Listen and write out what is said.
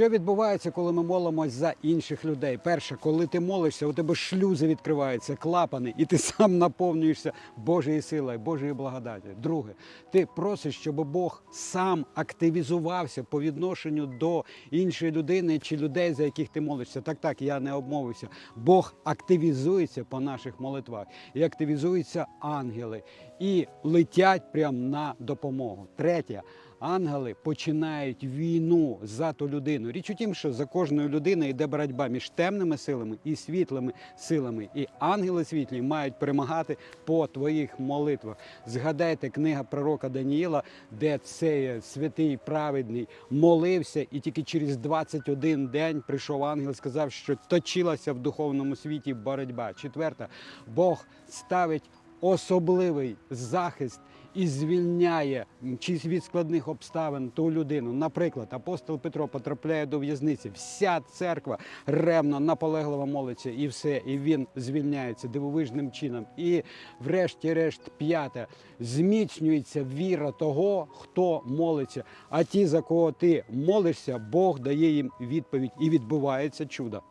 Що відбувається, коли ми молимось за інших людей? Перше, коли ти молишся, у тебе шлюзи відкриваються, клапани, і ти сам наповнюєшся Божою силою, Божою благодаті. Друге, ти просиш, щоб Бог сам активізувався по відношенню до іншої людини чи людей, за яких ти молишся. Так, так, я не обмовився. Бог активізується по наших молитвах і активізуються ангели і летять прямо на допомогу. Третє. Ангели починають війну за ту людину. Річ у тім, що за кожною людиною йде боротьба між темними силами і світлими силами. І ангели світлі мають перемагати по твоїх молитвах. Згадайте книга пророка Даніїла, де цей святий праведний молився, і тільки через 21 день прийшов ангел, сказав, що точилася в духовному світі боротьба. Четверта, Бог ставить особливий захист і звільняє м, чи від складних обставин ту людину. Наприклад, апостол Петро потрапляє до в'язниці. Вся церква ревно, наполегливо молиться, і все, і він звільняється дивовижним чином. І, врешті-решт, п'яте, зміцнюється віра того, хто молиться. А ті, за кого ти молишся, Бог дає їм відповідь і відбувається чудо.